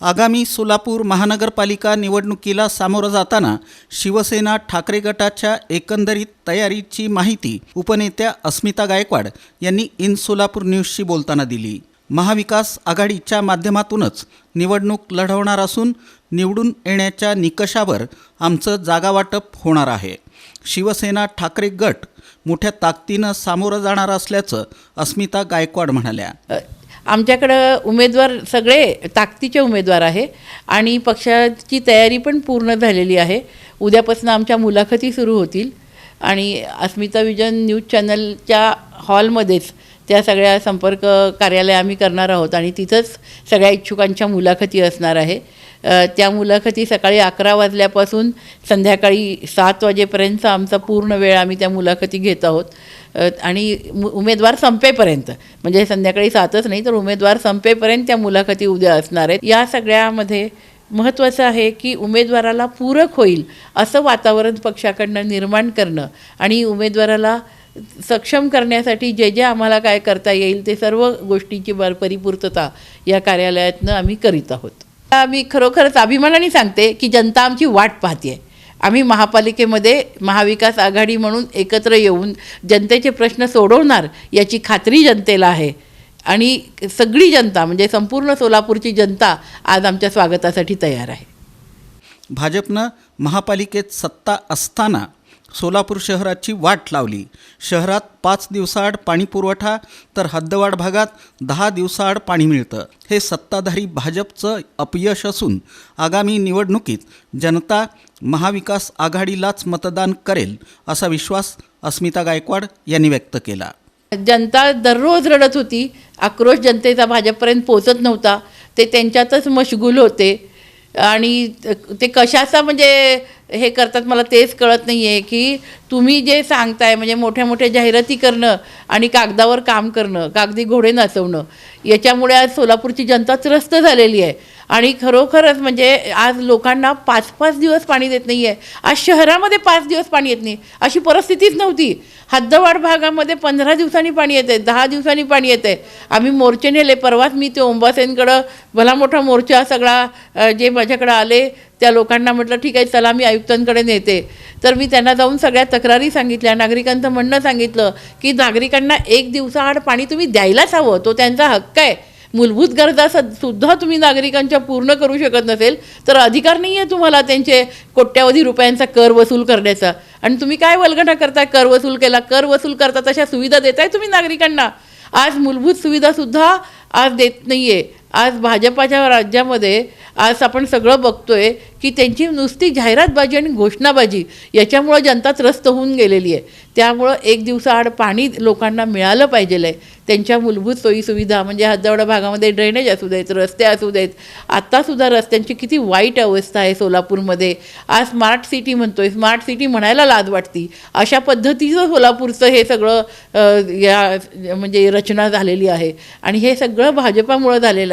आगामी सोलापूर महानगरपालिका निवडणुकीला सामोरं जाताना शिवसेना ठाकरे गटाच्या एकंदरीत तयारीची माहिती उपनेत्या अस्मिता गायकवाड यांनी इन सोलापूर न्यूजशी बोलताना दिली. महाविकास आघाडीच्या माध्यमातूनच निवडणूक लढवणार असून निवडून येण्याच्या निकषावर आमचं जागावाटप होणार आहे. शिवसेना ठाकरे गट मोठ्या ताकदीनं सामोरं जाणार असल्याचं अस्मिता गायकवाड म्हणाल्या. आमच्याकडं उमेदवार सगळे ताकदीचे उमेदवार आहे आणि पक्षाची तयारी पण पूर्ण झालेली आहे. उद्यापासून आमच्या मुलाखती सुरू होतील आणि अस्मिता विजन न्यूज चॅनलच्या हॉलमध्येच त्या सगळ्या संपर्क कार्यालय आम्ही करणार आहोत आणि तिथंच सगळ्या इच्छुकांच्या मुलाखती असणार आहे. त्या मुलाखती सकाळी अकरा वाजल्यापासून संध्याकाळी सात वाजेपर्यंत आमचा पूर्ण वेळ आम्ही त्या मुलाखती घेत आहोत. आणि उमेदवार संपेपर्यंत. म्हणजे संध्याकाळी सातच नाही तर उमेदवार संपेपर्यंत त्या मुलाखती उद्या असणार आहेत. या सगळ्यामध्ये महत्त्वाचं आहे की उमेदवाराला पूरक होईल असं वातावरण पक्षाकडनं निर्माण करणं आणि उमेदवाराला सक्षम करण्यासाठी जे जे आम्हाला काय करता येईल ते सर्व गोष्टींची बर परिपूर्तता या कार्यालयातनं आम्ही करीत आहोत. मी खरोखरच अभिमानाने सांगते की जनता आमची वाट पाहते आम्ही महापालिकेमध्ये महाविकास आघाडी म्हणून एकत्र येऊन जनतेचे प्रश्न सोडवणार याची खात्री जनतेला आहे. आणि सगळी जनता म्हणजे संपूर्ण सोलापूरची जनता आज आमच्या स्वागतासाठी तयार आहे. भाजपनं महापालिकेत सत्ता असताना सोलापूर शहराची वाट लावली. शहरात पाच दिवसाआड पाणी पुरवठा तर हद्दवाड भागात दहा दिवसाआड पाणी मिळतं. हे सत्ताधारी भाजपचं अपयश असून आगामी निवडणुकीत जनता महाविकास आघाडीलाच मतदान करेल असा विश्वास अस्मिता गायकवाड यांनी व्यक्त केला. जनता दररोज रडत होती. आक्रोश जनतेचा भाजपपर्यंत पोचत नव्हता. ते त्यांच्यातच मशगूल होते. आणि ते कशाचा म्हणजे हे करतात मला तेच कळत नाही आहे की तुम्ही जे सांगताय म्हणजे मोठ्या मोठ्या जाहिराती करणं आणि कागदावर काम करणं कागदी घोडे नाचवणं याच्यामुळे आज सोलापूरची जनता त्रस्त झालेली आहे. आणि खरोखरच म्हणजे आज लोकांना पाच पाच दिवस पाणी देत नाही आहे आज शहरामध्ये पाच दिवस पाणी येत नाही. अशी परिस्थितीच नव्हती. हद्दवाड भागामध्ये पंधरा दिवसांनी पाणी येत आहे दहा दिवसांनी पाणी येते आम्ही मोर्चे नेले परवाच मी ते ओंबासेंकडं भला मोठा मोर्चा सगळा जे माझ्याकडं आले त्या लोकांना म्हटलं ठीक आहे चला मी आयुक्तांकडे नेते. तर मी त्यांना जाऊन सगळ्या तक्रारी सांगितल्या नागरिकांचं म्हणणं सांगितलं की नागरिकांना एक दिवसाआड पाणी तुम्ही द्यायलाच हवं तो त्यांचा हक्क आहे. मूलभूत गरजा सुद्धा तुम्ही नागरिकांच्या पूर्ण करू शकत नसेल तर अधिकार नाही आहे तुम्हाला त्यांचे कोट्यावधी रुपयांचा कर वसूल करण्याचा. आणि तुम्ही काय वलगटा करताय? कर वसूल केला कर वसूल करता तशा सुविधा देताय तुम्ही नागरिकांना. आज मूलभूत सुविधासुद्धा आज देत नाही आहे आज भाजपाच्या राज्यामध्ये आज आपण सगळं बघतोय की त्यांची नुसती जाहिरातबाजी आणि घोषणाबाजी याच्यामुळं जनता त्रस्त होऊन गेलेली आहे. त्यामुळं एक दिवसाआड पाणी लोकांना मिळालं पाहिजे आहे त्यांच्या मूलभूत सोयीसुविधा म्हणजे हद्दवडा भागामध्ये ड्रेनेज असू देत रस्ते असू देत आत्तासुद्धा रस्त्यांची किती वाईट अवस्था आहे सोलापूरमध्ये. आज स्मार्ट सिटी म्हणतो आहे स्मार्ट सिटी म्हणायला लाज वाटती. अशा पद्धतीचं सोलापूरचं हे सगळं या म्हणजे रचना झालेली आहे. आणि हे सगळं भाजपामुळं झालेलं आहे